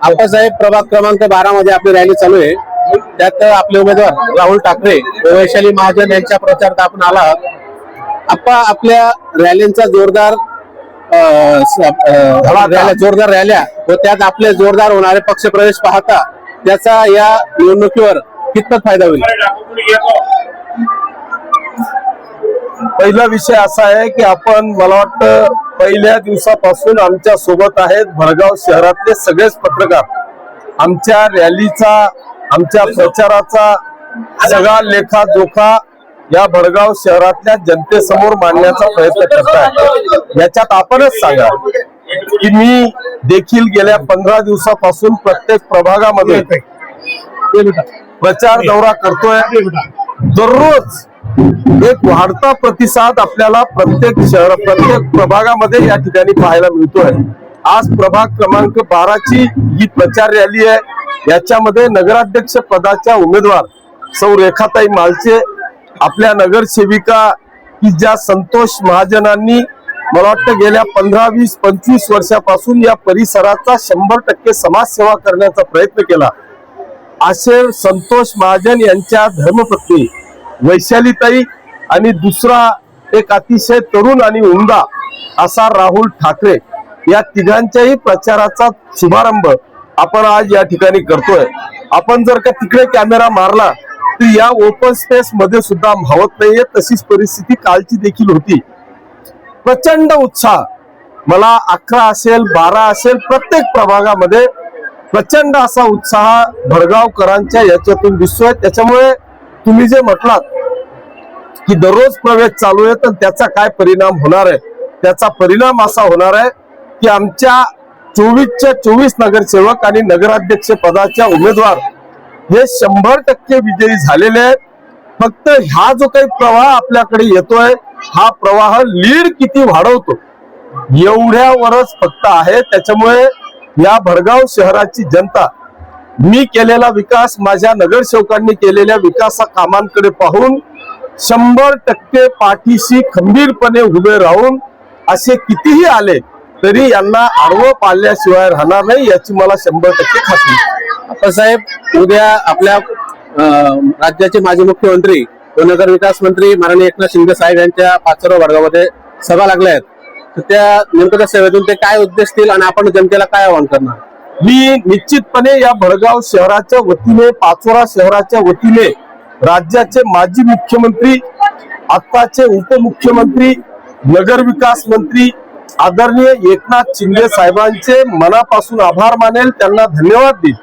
आप्पासाहेब प्रभाग क्रमांक बारा मध्ये आपली रॅली चालू आहे. त्यात आपले उमेदवार राहुल ठाकरे वैशाली महाजन यांच्या प्रचारात आपण आला आप्पा आपल्या रॅलींचा जोरदार रॅल्या जोरदार रॅल्या व त्यात आपले जोरदार होणारे पक्षप्रवेश पाहता त्याचा या निवडणुकीवर कितपत फायदा होईल? पहिला विषय असा आहे की आपण मला वाटतं पहिल्या दिवसापासून आमच्यासोबत आहेत भडगाव शहरातले सगळेच पत्रकार. आमच्या रॅलीचा आमच्या प्रचाराचा सगळा लेखा जोखा या भडगाव शहरातल्या जनतेसमोर मांडण्याचा प्रयत्न करताय. याच्यात आपणच सांगा की मी देखील गेल्या पंधरा दिवसापासून प्रत्येक प्रभागामध्ये प्रचार दौरा करतोय. दररोज एक वाढता प्रतिसाद आपल्याला प्रत्येक शहर प्रत्येक प्रभागामध्ये या ठिकाणी पाहायला मिळतोय. आज प्रभाग क्रमांक बाराची ही प्रचार रॅली आहे. याच्यामध्ये नगराध्यक्ष पदाच्या उमेदवार सौ रेखाताई मालचे आपल्या नगरसेविका की ज्या संतोष महाजनांनी मला वाटतं गेल्या पंधरा वीस पंचवीस वर्षापासून या परिसराचा शंभर टक्के समाजसेवा करण्याचा प्रयत्न केला. असे संतोष महाजन यांच्या धर्मपत्नी वैशालीताई आणि दुसरा एक अतिशय तरुण आणि उमदा असा राहुल ठाकरे या तिघांच्याही प्रचाराचा शुभारंभ आपण आज या ठिकाणी करतोय. आपण जर का तिकडे कॅमेरा मारला तर या ओपन स्पेस मध्ये सुद्धा मावत नाहीये तशीच परिस्थिती कालची देखील होती. प्रचंड उत्साह. मला अकरा असेल बारा असेल प्रत्येक प्रभागामध्ये प्रचंड असा उत्साह भडगावकरांच्या याच्यातून दिसतोय. त्याच्यामुळे तुम्ही जे म्हटलात की दररोज प्रवेश चालू आहे तर त्याचा काय परिणाम होणार आहे? त्याचा परिणाम असा होणार आहे की आमच्या चोवीसच्या चोवीस नगरसेवक आणि नगराध्यक्ष पदाच्या उमेदवार हे शंभर टक्के विजयी झालेले आहेत. फक्त हा जो काही प्रवाह आपल्याकडे येतोय हा प्रवाह लीड किती वाढवतो? एवढ्यावरच फक्त आहे. त्याच्यामुळे या भडगाव शहराची जनता मी केलेला विकास माझ्या नगरसेवकांनी केलेल्या विकासा कामांकडे पाहून शंभर टक्के पाठीशी खंबीरपणे उभे राहून असे कितीही आले तरी यांना आडवं पाळल्याशिवाय राहणार नाही याची मला शंभर टक्के खात्री आता साहेब उद्या आपल्या राज्याचे माजी मुख्यमंत्री व नगर विकास मंत्री माननीय एकनाथ शिंदे साहेब यांच्या पाचव्या वर्गामध्ये सभा लागल्या आहेत. तर त्या नेमकं त्या ते काय उद्देशतील आणि आपण जनतेला काय आवाहन करणार? मी निश्चितपणे या भडगाव शहराच्या वतीने पाचोरा शहराच्या वतीने राज्याचे माजी मुख्यमंत्री आत्ताचे उपमुख्यमंत्री नगर विकास मंत्री आदरणीय एकनाथ शिंदे साहेबांचे मनापासून आभार मानेल त्यांना धन्यवाद देईल.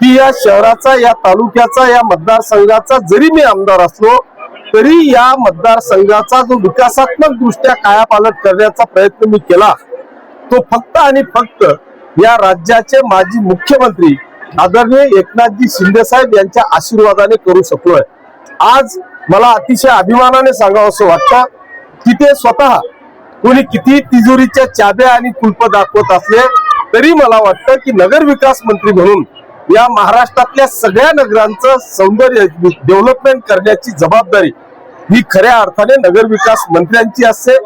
की या शहराचा या तालुक्याचा या मतदारसंघाचा जरी मी आमदार असलो तरी या मतदारसंघाचा जो विकासात्मक दृष्ट्या कायापालट करण्याचा प्रयत्न मी केला तो फक्त आणि फक्त या राज्याचे माजी मुख्यमंत्री आदरणीय एकनाथजी शिंदे साहेब यांच्या आशीर्वादाने करू शकलोय. आज मला अतिशय अभिमानाने सांगावं असं वाटतं की ते स्वतः कोणी किती तिजोरीच्या चाब्या आणि कुलप दाखवत असले तरी मला वाटतं की नगर विकास मंत्री म्हणून या महाराष्ट्रातल्या सगळ्या नगरांचं सौंदर्य डेव्हलपमेंट करण्याची जबाबदारी ही खऱ्या अर्थाने नगर विकास मंत्र्यांची असते.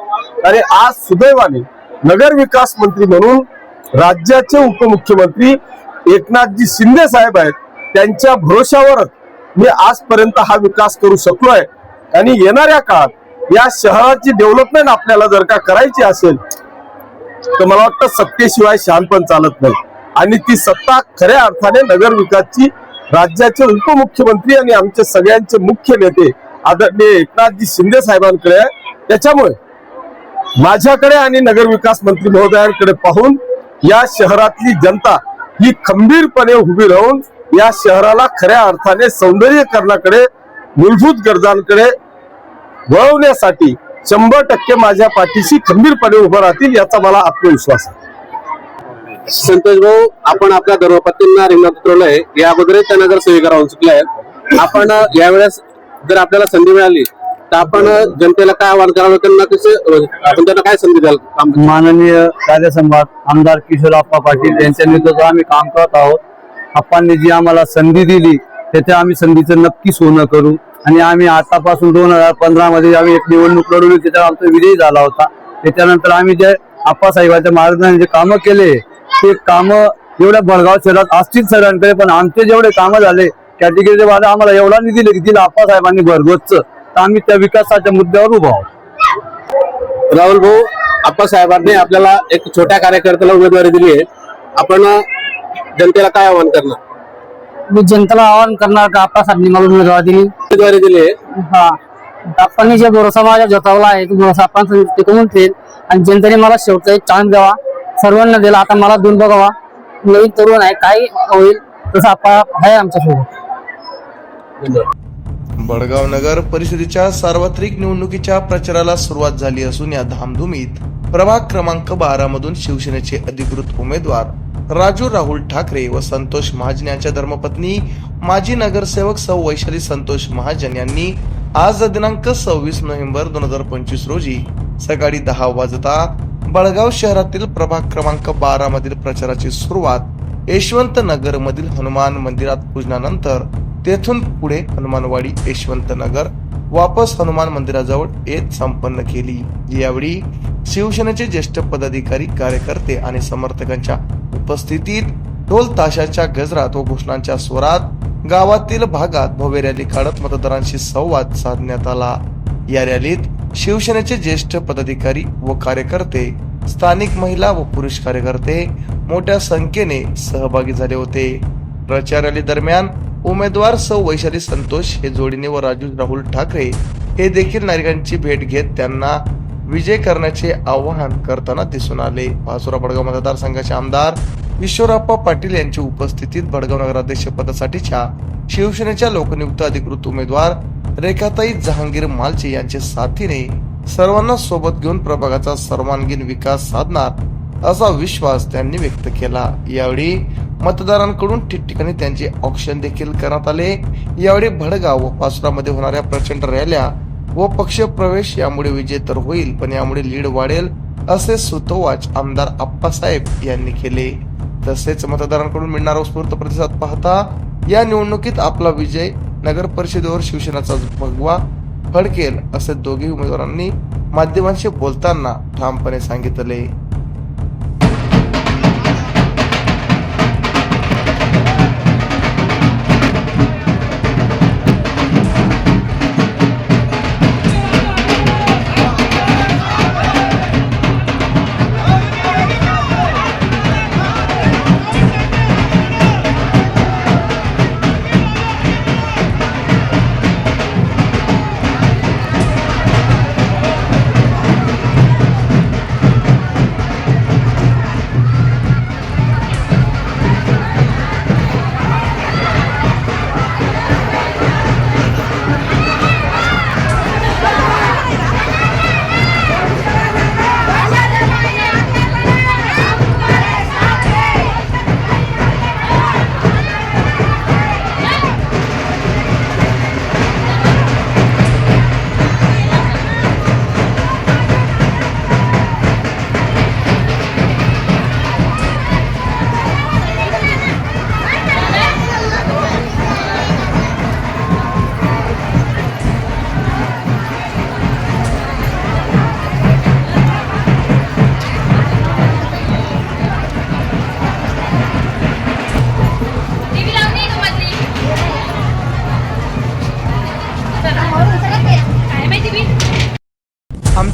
आणि आज सुदैवाने नगर विकास मंत्री म्हणून राज्याचे उपमुख्यमंत्री एकनाथजी शिंदे साहेब आहेत. त्यांच्या भरोशावरच मी आजपर्यंत हा विकास करू शकलोय. आणि येणाऱ्या काळात या शहराची डेव्हलपमेंट आपल्याला जर का करायची असेल तर मला वाटतं सत्तेशिवाय शहाणपण चालत नाही. आणि ती सत्ता खऱ्या अर्थाने नगर विकासची राज्याचे उपमुख्यमंत्री आणि आमचे सगळ्यांचे मुख्य नेते आदरणीय एकनाथजी शिंदे साहेबांकडे आहे. त्याच्यामुळे माझ्याकडे आणि नगर विकास मंत्री महोदयांकडे पाहून या शहरातली जनता ही खंबीरपणे उभी राहून या शहराला खऱ्या अर्थाने सौंदर्यकरणाकडे मूलभूत गरजांकडे वळवण्यासाठी शंभर टक्के माझ्या पाठीशी खंबीरपणे उभं राहतील याचा मला आत्मविश्वास आहे. संतोष भाऊ आपण आपल्या धर्मपत्नींना रिंगणात उतरवलंय. या अगोदरच त्या नगरसेविका राहून चुकल्या आहेत. आपण यावेळेस जर आपल्याला संधी मिळाली तर आपण जनतेला काय आवाहन करावं त्यांना कसं आपण त्यांना काय संधी द्याल? काम माननीय कार्यसंभाग आमदार किशोर आप्पा पाटील यांच्या नेतृत्वात आम्ही काम करत आहोत. आप्पांनी जी आम्हाला संधी दिली त्याच्या आम्ही संधीचं नक्की सोनं करू. आणि आम्ही आतापासून दोन हजार पंधरा मध्ये आम्ही एक निवडणूक लढवली त्याच्यावर आमचा विजय झाला होता. त्याच्यानंतर आम्ही जे आप्पासाहेबांच्या महाराजांनी जे कामं केले ते कामं एवढ्या भडगाव शहरात असतील सगळ्यांकडे पण आमचे जेवढे कामं झाले कॅटेगरीचे बाद आम्हाला एवढा निधी दिले दिला आप्पासाहेबांनी भरगोतचं तर आम्ही त्या विकासाच्या मुद्द्यावर उभा आहोत. राहुल भाऊ आप्पा साहेबांनी आपल्याला एक छोट्या कार्यकर्त्याला उमेदवारी दिली आहे. आपण जनतेला काय आवाहन करणार? मी जनतेला आवाहन करणार का? आपल्यासाठी मला उमेदवार दिली. उमेदवारी दिली आहे. हा. आपण जे भरोसा माझ्या जतावला आहे तो भरोसा आपण टिकवून ठेवेल आणि जनतेने मला शेवटचा एक चान्स द्यावा. सर्वांना दिला. आता मला दोन बघावा. नवीन तरुण आहे. काही होईल तसं आपण आहे आमच्यासोबत. वडगाव नगर परिषदेच्या सार्वत्रिक निवडणुकीच्या प्रचाराला सुरुवात झाली असून या धामधुमीत प्रभाग क्रमांक बारा मधून शिवसेनेचे अधिकृत उमेदवार राजू राहुल ठाकरे व संतोष महाजन यांच्या धर्मपत्नी माजी नगरसेवक सौ वैशाली संतोष महाजन यांनी आज दिनांक सव्वीस नोव्हेंबर दोन हजार पंचवीस रोजी सकाळी दहा वाजता बळगाव शहरातील प्रभाग क्रमांक बारा मधील प्रचाराची सुरुवात यशवंत नगर मधील हनुमान मंदिरात पूजनानंतर तेथून पुढे हनुमानवाडी यशवंतनगर वापस हनुमान मंदिराजवळ येत संपन्न केली. यावेळी शिवसेनेचे ज्येष्ठ पदाधिकारी कार्यकर्ते आणि समर्थकांच्या उपस्थितीत ढोल ताशाच्या गजरात व घोषणांच्या स्वरात गावातील भागात भव्य रॅली काढत मतदारांशी संवाद साधण्यात आला. या रॅलीत शिवसेनेचे ज्येष्ठ पदाधिकारी व कार्यकर्ते स्थानिक महिला व पुरुष कार्यकर्ते मोठ्या संख्येने सहभागी झाले होते. प्रचार रॅली दरम्यान उमेदवार सौ वैशाली संतोष हे जोडीने व राजू राहुल ठाकरे हे देखील नागरिकांची भेट घेत त्यांना विजय करण्याचे आवाहन करताना दिसून आले. भासुरा बडगाव मतदारसंघाचे आमदार ईश्वरप्पा पाटील यांच्या उपस्थितीत बडगाव नगराध्यक्ष पदासाठीच्या शिवसेनेच्या लोकनियुक्त अधिकृत उमेदवार रेखाताई जहांगीर मालचे यांच्या साथीने सर्वांना सोबत घेऊन प्रभागाचा सर्वांगीण विकास साधणार असा विश्वास त्यांनी व्यक्त केला. यावेळी मतदारांकडून ठिकठिकाणी त्यांचे ऑप्शन देखील करण्यात आले. यावेळी भडगाव व पाचोरामध्ये होणाऱ्या प्रचंड रॅल्या व पक्ष प्रवेश यामुळे विजय तर होईल पण यामुळे लीड वाढेल असे सुतोवाच आमदार आप्पासाहेब यांनी केले. तसेच मतदारांकडून मिळणारा उत्स्फूर्त प्रतिसाद पाहता या निवडणुकीत आपला विजय नगर परिषदेवर शिवसेनाचा भगवा फडकेल असे दोघे उमेदवारांनी माध्यमांशी बोलताना ठामपणे सांगितले.